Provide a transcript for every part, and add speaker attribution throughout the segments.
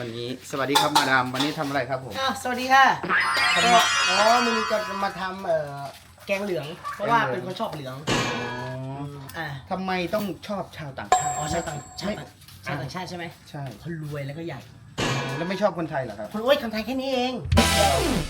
Speaker 1: วันนี้สวัสดีครับมาดามวันนี้ทำอะไรครับผม
Speaker 2: อ้าวสวัสดีค่ะก็อ๋อมึงจะมาทำเอ่อแกงเหลือง เพราะว่า
Speaker 1: แกงเหลื
Speaker 2: เป็
Speaker 1: อง
Speaker 2: นคนชอบเหลืองอ่า
Speaker 1: ทำไมต้องชอบชาวต่างชาติ
Speaker 2: อ๋อชาวต่างชา
Speaker 1: ไม่
Speaker 2: ติชาวต่างชาติใช่ไหม
Speaker 1: ใช่
Speaker 2: เขารวยแล้วก็ใหญ่
Speaker 1: แล้วไม่ชอบคนไทยเหรอครับ
Speaker 2: คนโอ้ยคนไทยแค่นี้เอง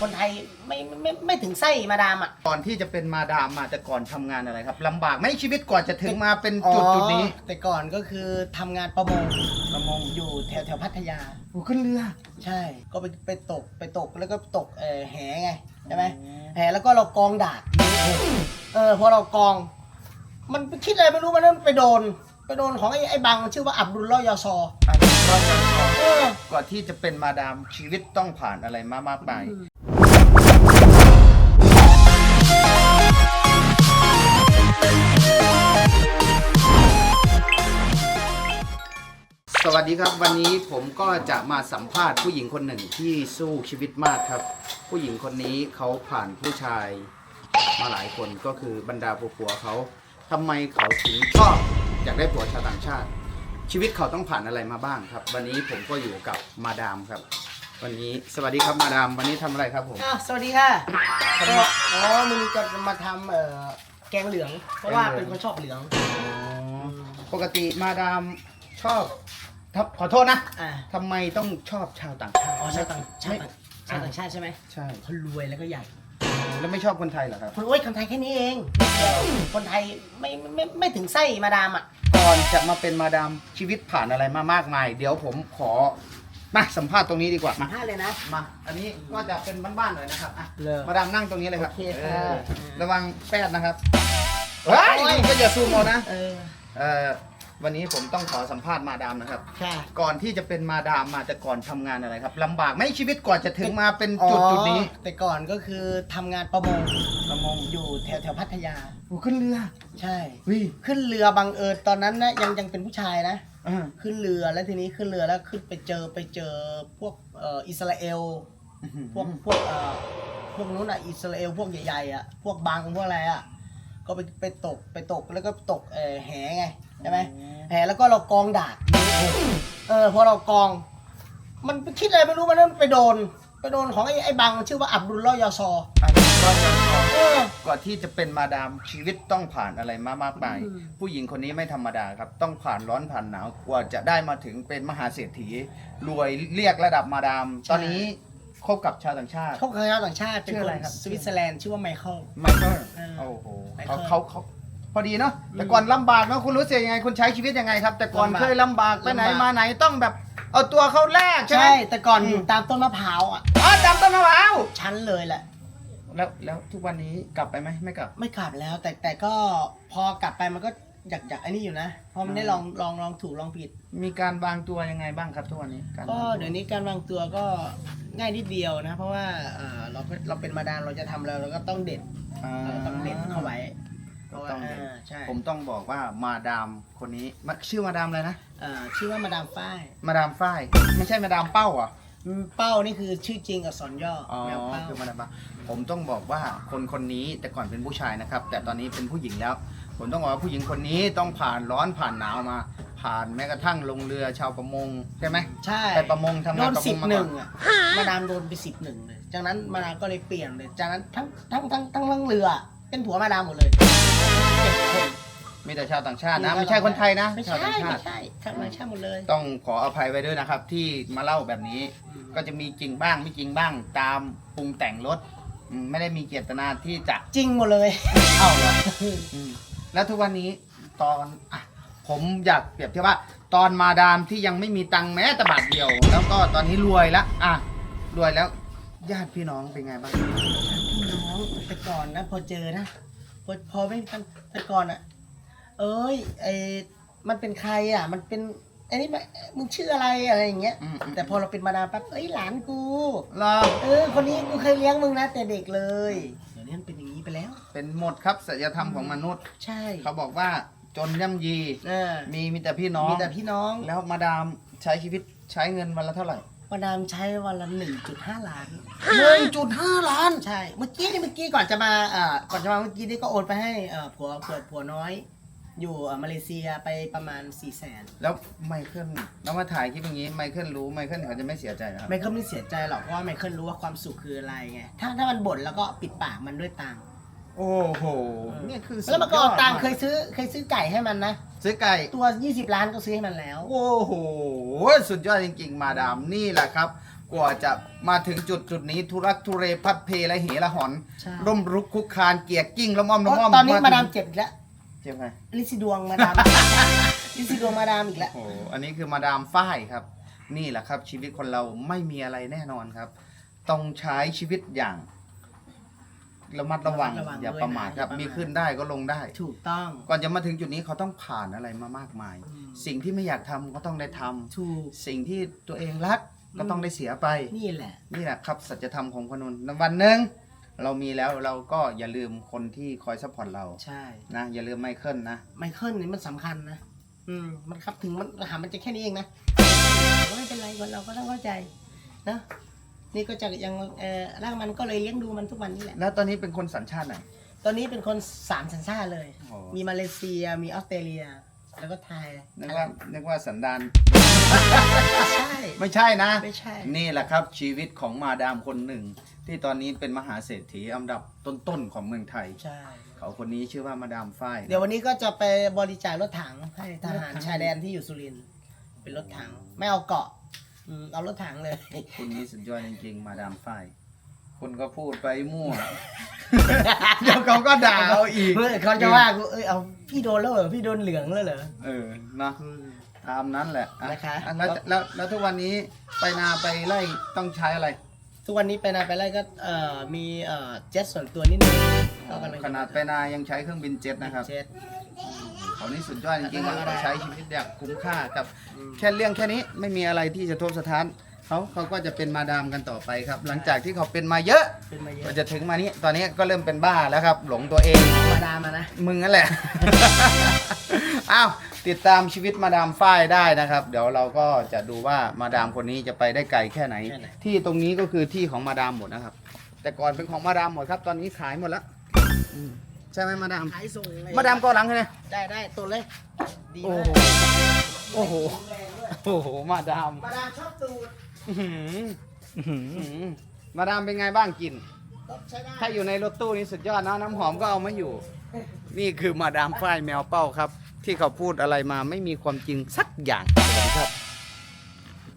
Speaker 2: คนไทยไม่ไม่ไม่ไม่ถึงไส้มาดามอะ
Speaker 1: ก่อนที่จะเป็นมาดามมาแต่ก่อนทำงานอะไรครับลำบากไหมชีวิตก่อนจะถึงมาเป็นจุดจุดนี้
Speaker 2: อ๋อแต่ก่อนก็คือทำงานประมง
Speaker 1: ประมง
Speaker 2: อยู่แถวแถวพัทยา
Speaker 1: โอ้ขึ้นเรือ
Speaker 2: ใช่ ก็ไปไปตกไปตกแล้วก็ตกเออแหไงใช่ไหม
Speaker 1: อืม
Speaker 2: แหแล้วก็เรากองดาดเออพอเรากอง มันคิดอะไรไม่รู้มันนั้นไปโดน ไปโดนของไอ้ไอ้บังชื่อว่าอับดุลลอฮ์ยอซอ
Speaker 1: อันนี้ก็จะ
Speaker 2: เออ
Speaker 1: ก่อนที่จะเป็นมาดามชีวิตต้องผ่านอะไรมามากมายสวัสดีครับ วันนี้ผมก็จะมาสัมภาษณ์ผู้หญิงคนหนึ่งที่สู้ชีวิตมากครับ ผู้หญิงคนนี้เขาผ่านผู้ชายมาหลายคนก็คือบรรดาผัวๆเขาทำไมเขาถึงชอบอยากได้ผัวชาวต่างชาติ ชีวิตเขาต้องผ่านอะไรมาบ้างครับ วันนี้ผมก็อยู่กับมาดามครับ วันนี้สวัสดีครับมาดามวันนี้ทำอะไรครับผม
Speaker 2: อ้าวสวัสดีค่ะก็อ๋อมึงจะมาทำเอ่อแกงเหลือง เพราะว่า
Speaker 1: แกงเหลื
Speaker 2: เป็
Speaker 1: อง
Speaker 2: นคนชอบเหลือง
Speaker 1: ปกติมาดามชอบทับขอโทษนะ
Speaker 2: อ่า
Speaker 1: ทำไมต้องชอบชาวต่างชาติ
Speaker 2: อ๋อชาวต่างชาติ
Speaker 1: ไม่
Speaker 2: ชาวต่างชาติใช่ไหม
Speaker 1: ใช่
Speaker 2: เขารวยแล้วก็ใหญ่
Speaker 1: แล้วไม่ชอบคนไทยเหรอครับ
Speaker 2: คนโอ้ยคนไทยแค่นี้เอง คนไทยไม่ไม่ไม่ไม่ถึงไส้มาดามอะ
Speaker 1: ก่อนจะมาเป็นมาดามชีวิตผ่านอะไรมามากมาย เดี๋ยวผมขอมาสัมภาษณ์ตรงนี้ดีกว่ามา
Speaker 2: ห้าเลยนะ
Speaker 1: มา อันนี้ก็จะเป็นบ้านๆหน่อยนะครับอะ
Speaker 2: เลย
Speaker 1: มาดามนั่งตรงนี้เลยครับ
Speaker 2: โอเคค่ะ
Speaker 1: เออระวังแปดนะครับเฮ้ย
Speaker 2: โอ้ย
Speaker 1: ก็อย่าซูมเอานะ
Speaker 2: เออ
Speaker 1: เอ่อ วันนี้ผมต้องขอสัมภาษณ์มาดามนะครับ
Speaker 2: ค่ะ
Speaker 1: ก่อนที่จะเป็นมาดามมาแต่ก่อนทำงานอะไรครับลำบากไหมชีวิตก่อนจะถึงมาเป็นจุดจุดนี้
Speaker 2: อ๋อแต่ก่อนก็คือทำงานประมง
Speaker 1: ประมง
Speaker 2: อยู่แถวแถวพัทยา
Speaker 1: โอ้ขึ้นเรือ
Speaker 2: ใช่
Speaker 1: วิ
Speaker 2: ขึ้นเรือบังเอิญตอนนั้นนะยังยังเป็นผู้ชายนะ
Speaker 1: อ่า
Speaker 2: ขึ้นเรือแล้วทีนี้ขึ้นเรือแล้วขึ้นไปเจอไปเจอพวกเอ่ออิสราเอล พวกพวกเอ่อพวกนู้นอะอิสราเอลพวกใหญ่ๆอะพวกบังพวกอะไรอะก็ไปไปตกไปตกแล้วก็ตกเออแหไง ใช่ไหมแหแล้วก็เรากองดาดเออพอเรากอง มันคิดอะไรไม่รู้มันนั้นไปโดน ไปโดนของไอ้ไอ้บังชื่อว่าอับดุลลอฮ์ยอซอ
Speaker 1: อันนี้ก็จะ
Speaker 2: เออ
Speaker 1: ก่อนที่จะเป็นมาดามชีวิตต้องผ่านอะไรมามากมาย
Speaker 2: อืม
Speaker 1: ผู้หญิงคนนี้ไม่ธรรมดาครับ ต้องผ่านร้อนผ่านหนาวกว่าจะได้มาถึงเป็นมหาเศรษฐี รวยเรียกระดับมาดาม ตอนนี้คบกับชาวต่างชาติ
Speaker 2: เขาเคยชาวต่างชาติเป็น
Speaker 1: ชื่อ
Speaker 2: ค
Speaker 1: อะไร
Speaker 2: น
Speaker 1: ครับ
Speaker 2: สวิตเซอร์แลนด์ชื่อว่าไมเคิล
Speaker 1: ไมเคิล
Speaker 2: เออ
Speaker 1: โอ้โห
Speaker 2: ไมเคิ
Speaker 1: เขา
Speaker 2: ล
Speaker 1: เขาเขา พอดีเนาะแต่ก่อนลำบากเนาะคุณรู้สึกยังไงคุณใช้ชีวิตยังไงครับ แต่ก่อน
Speaker 2: ลำบาก
Speaker 1: เคยลำบากไปไหน
Speaker 2: ลำบาก
Speaker 1: มาไหนต้องแบบ เอาตัวเข้าแลกใช่ไหม
Speaker 2: ใช่แต่ก่อน
Speaker 1: อืม
Speaker 2: อยู่ตามต้นมะพร้าวอะ
Speaker 1: อ๋อจำต้นมะพร้าว
Speaker 2: ชั้นเลยแหละ
Speaker 1: แล้วแล้วทุกวันนี้กลับไปไหมไม่กลับ
Speaker 2: ไม่กลับแล้ว แต่แต่ก็พอกลับไปมันก็อยากอยากไอ้นี่อยู่นะเพราะมันได้ลองลองลองถูกลองผิด
Speaker 1: มีการวางตัวยังไงบ้างครับทุกวันนี้าร
Speaker 2: ก็
Speaker 1: วางตัว
Speaker 2: เดี๋ยวนี้การวางตัวก็ง่ายนิดเดียวนะ เพราะว่าเอ่อเราก็เราเป็นมาดามเราจะทำอะไรเราก็ต้องเด็ด
Speaker 1: อ่า
Speaker 2: เราต้องเด็ดเข้าไว้ เพ
Speaker 1: ก็
Speaker 2: ราะว่า
Speaker 1: ต้องเด็ด
Speaker 2: อ่าใช่
Speaker 1: ผมต้องบอกว่ามาดามคนนี้มาชื่อมาดามอะไรนะ
Speaker 2: เอ่อชื่อว่ามาดามฝ้าย
Speaker 1: มาดามฝ้ายไม่ใช่มาดามเป้าเหรอะ
Speaker 2: อืมเป้านี่คือชื่อจริงกับสอนย่อ
Speaker 1: อ๋อ
Speaker 2: แมวเป้า
Speaker 1: คือมาดามเป้าผมต้องบอกว่าคนคนนี้แต่ก่อนเป็นผู้ชายนะครับ แต่ตอนนี้เป็นผู้หญิงแล้ว ผมต้องบอกว่าผู้หญิงคนนี้ต้องผ่านร้อนผ่านหนาวมา ผ่านแม้กระทั่งลงเรือชาวประมงใช่ไหม
Speaker 2: ใช่
Speaker 1: ไปประมงทำ
Speaker 2: โด
Speaker 1: งาน
Speaker 2: น
Speaker 1: ประม
Speaker 2: สิบ
Speaker 1: งมา
Speaker 2: ห
Speaker 1: ก่
Speaker 2: นึ่
Speaker 1: อน
Speaker 2: งอะมาดามโดนไปสิบหนึ่งเลยจากนั้นมาดามก็เลยเปลี่ยนเลยจากนั้นทั้งทั้งทั้งทั้งทั้งเรือ เป็นผัวมาดามหมดเลย เจ็ดคน
Speaker 1: มีแต่ชาวต่างชาตินะไม่ใช่คนไทยนะ
Speaker 2: ไม่
Speaker 1: ชาว
Speaker 2: ใช่
Speaker 1: ต่างชา
Speaker 2: ไม่
Speaker 1: ติ
Speaker 2: ใช่ชาวต่างชาติหมดเลย
Speaker 1: ต้องขออภัยไว้ด้วยนะครับ ที่มาเล่าแบบนี้ ก็จะมีจริงบ้างไม่จริงบ้างตามปรุงแต่งรถอืมไม่ได้มีเจตนาที่จะ
Speaker 2: จริงหมดเลย
Speaker 1: เอาเหรออืมแล้วทุกวันนี้ตอนอะผมอยากเปรียบเทียบว่า ตอนมาดามที่ยังไม่มีตังค์แม้แต่บาทเดียว แล้วก็ตอนนี้รวยแล้วอะรวยแล้วญาติพี่น้องเป็นไงบ้าง
Speaker 2: พี่น้องแต่ก่อนนะพอเจอนะ พอพอไม่ทันแต่ก่อนอะเอ้ยไอมันเป็นใครอะ มันเป็นไอ้นี่มันมึงชื่ออะไรอะไรอย่างเงี้ย
Speaker 1: อืมอืม
Speaker 2: แต่พอเราเป็นมาดามปั๊บเอ้ยหลานกู
Speaker 1: เหรอ
Speaker 2: เออคนนี้กูเคยเลี้ยงมึงนะแต่เด็กเลย เดี๋ยวนี้มันเป็นอย่างนี้ไปแล้ว
Speaker 1: เป็นหมดครับศัลยธรรมของมนุษย์
Speaker 2: ใช่
Speaker 1: เขาบอกว่าจนย่ำยี
Speaker 2: เออ
Speaker 1: มีมีแต่พี่น้อง
Speaker 2: มีแต่พี่น้อง
Speaker 1: แล้วมาดามใช้ชีวิตใช้เงินวันละเท่าไหร่
Speaker 2: มาดามใช้วันละหนึ่งจุดห้าล้าน
Speaker 1: หนึ่งจุดห้าล้าน
Speaker 2: ใช่ เมื่อกี้นี่เมื่อกี้ก่อนจะมาเอ่อก่อนจะมาเมื่อกี้นี่ก็โอนไปให้เอ่อผัวผัวผัวน้อย อยู่เอ่อมาเลเซียไปประมาณ4ี่แสน
Speaker 1: แล้วไมเคิลแล้วมาถ่ายคลิปอย่างนี้ไมเคิลรู้ไมเคิลเขาจะไม่เสียใจเหรอครับ
Speaker 2: ไมเคิลไม่เสียใจหรอกเพราะว่าไมเคิลรู้ว่าความสุขคืออะไรไง ถ้าถ้ามันบ่นแล้วก็ปิดปากมันด้วยตังค์
Speaker 1: โอ้โหเนี่ยคือ
Speaker 2: แล้วมันก็เอาตังค์
Speaker 1: สุด
Speaker 2: เค
Speaker 1: ย
Speaker 2: ย
Speaker 1: อด
Speaker 2: ซื้อเคยซื้อไก่ให้มันนะ
Speaker 1: ซื้อไก่
Speaker 2: ตัว 20 ล้านก็ซื้อให้มันแล้ว
Speaker 1: โอ้โห สุดยอดจริง ๆ มาดามนี่แหละครับ กว่าจะมาถึงจุดจุดๆนี้ทุรักทุเรพัดเพและเหละหอน
Speaker 2: ใช่
Speaker 1: ร่มรุกคุกคานเกียกกิ้งละม่อมละม่อม
Speaker 2: ตอนนี้มาดาม
Speaker 1: ถึง
Speaker 2: เจ็บอีกแล้ว
Speaker 1: เจ็บไง
Speaker 2: ลิซิดวงมาดาม ลิซิดวงมาดามอีกแล้ว
Speaker 1: โอ้โหอันนี้คือมาดามฝ้ายครับ นี่แหละครับชีวิตคนเราไม่มีอะไรแน่นอนครับ ต้องใช้ชีวิตอย่าง ระมัดระวัง
Speaker 2: ระมัดระวัง
Speaker 1: อย่า
Speaker 2: ด้วย
Speaker 1: ประมาท
Speaker 2: นะ
Speaker 1: ครับ
Speaker 2: อย่าประมาท
Speaker 1: มีขึ้นได้ก็ลงได้
Speaker 2: ถูกต้อง
Speaker 1: ก่อนจะมาถึงจุดนี้เขาต้องผ่านอะไรมามากมาย
Speaker 2: อืม
Speaker 1: สิ่งที่ไม่อยากทำก็ต้องได้ทำ
Speaker 2: ถูก
Speaker 1: สิ่งที่ตัวเองรักก็ต้องได้เสียไป
Speaker 2: นี่แหละ
Speaker 1: นี่แหละครับสัจธรรมของคนนนวันหนึ่งเรามีแล้วเราก็อย่าลืมคนที่คอยซัพพอร์ตเรา
Speaker 2: ใช่
Speaker 1: นะอย่าลืมไมเคิลนะ
Speaker 2: ไมเคิลนี่มันสำคัญนะ อืม มันครับถึงมันหามันจะแค่นี้เองนะก็ไม่เป็นไรคนเราก็ต้องเข้าใจนะ นี่ก็จะยังเออร่างมันก็เลยเลี้ยงดูมันทุกวันนี้แหละ
Speaker 1: แล้วตอนนี้เป็นคนสัญชาติไหน
Speaker 2: ตอนนี้เป็นคนสามสัญชาติเลย
Speaker 1: โอ้
Speaker 2: มีมาเลเซีย มีออสเตรเลีย แล้วก็ไทย
Speaker 1: นึกว่านึกว่าสันดาน
Speaker 2: ใช่
Speaker 1: ไม่ใช่นะ
Speaker 2: ไม่ใช่
Speaker 1: นี่แหละครับชีวิตของมาดามคนหนึ่ง ที่ตอนนี้เป็นมหาเศรษฐีอันดับต้นๆของเมืองไทย
Speaker 2: ใช่
Speaker 1: เขาคนนี้ชื่อว่ามาดามฝ้าย
Speaker 2: เดี๋ยววันนี้ก็จะไปบริจาครถถังให้ทหารชายแดนที่อยู่สุรินทร์เป็นรถถัง ไม่เอาเกาะ อืมเอารถถังเลย
Speaker 1: คุณนี้สุดยอดจริงๆ มาดามฝ้ายคุณก็พูดไปมั่ว เดี๋ยวเขาก็ด่าเอาอีก
Speaker 2: เฮ้ยเขาจะว่ากูเอ้ยเอาพี่โดนแล้วเหรอพี่โดนเหลืองแล้วเหรอ
Speaker 1: เออนะตามนั้นแหละอ่
Speaker 2: นะคะ
Speaker 1: อ่แล้วแล้ว แล้วทุกวันนี้ไปนาไปไล่ต้องใช้อะไร
Speaker 2: ทุกวันนี้ไปนาไปไล่ก็เอ่อมีเอ่อเจ็ตส่วนตัวนิดนึงก็กำลัง
Speaker 1: ขนาดไปนายังใช้เครื่องบินเจ็ตนะครับ
Speaker 2: เจ็ต
Speaker 1: เขานี่สุดยอดจริงๆ
Speaker 2: ธรรมดา
Speaker 1: ใช้ชีวิตอย่างคุ้มค่ากับ
Speaker 2: อืม
Speaker 1: แค่เรื่องแค่นี้ไม่มีอะไรที่จะทบสถานเขาเขาก็จะเป็นมาดามกันต่อไปครับ หลังจากที่เขาเป็นมาเยอะ
Speaker 2: เป็นมาเย
Speaker 1: ก็
Speaker 2: อะ
Speaker 1: จะถึงมานี้ตอนนี้ก็เริ่มเป็นบ้าแล้วครับ หลงตัวเอง
Speaker 2: มาดามานะ
Speaker 1: มึงนั่นแหละ อ้าวติดตามชีวิตมาดามฝ้ายได้นะครับ เดี๋ยวเราก็จะดูว่ามาดามคนนี้จะไปได้ไกลแค่ไหนที่ตรงนี้ก็คือที่ของมาดามหมดนะครับ แต่ก่อนเป็นของมาดามหมดครับ ตอนนี้ขายหมดแล้วอืม ใช่ไหมมาดาม
Speaker 2: ขายส่งเลย
Speaker 1: มาดามก็หลังใช่ไหม
Speaker 2: ได้ได้ตัวเลยดี
Speaker 1: โอ้
Speaker 2: มา
Speaker 1: โห
Speaker 2: ก
Speaker 1: โอ้โห
Speaker 2: แรงด้วย
Speaker 1: โอ้โหมาดาม
Speaker 2: มาดามชอบตูด
Speaker 1: อื้อหืออื้อหือมาดามเป็นไงบ้างกิน
Speaker 2: ก็ใช้ได้
Speaker 1: ถ้าอยู่ในรถตู้นี่สุดยอดนะน้ำหอมก็เอามาอยู่ นี่คือมาดามฝ้ายแมวเป้าครับ ที่เขาพูดอะไรมาไม่มีความจริงสักอย่างครับ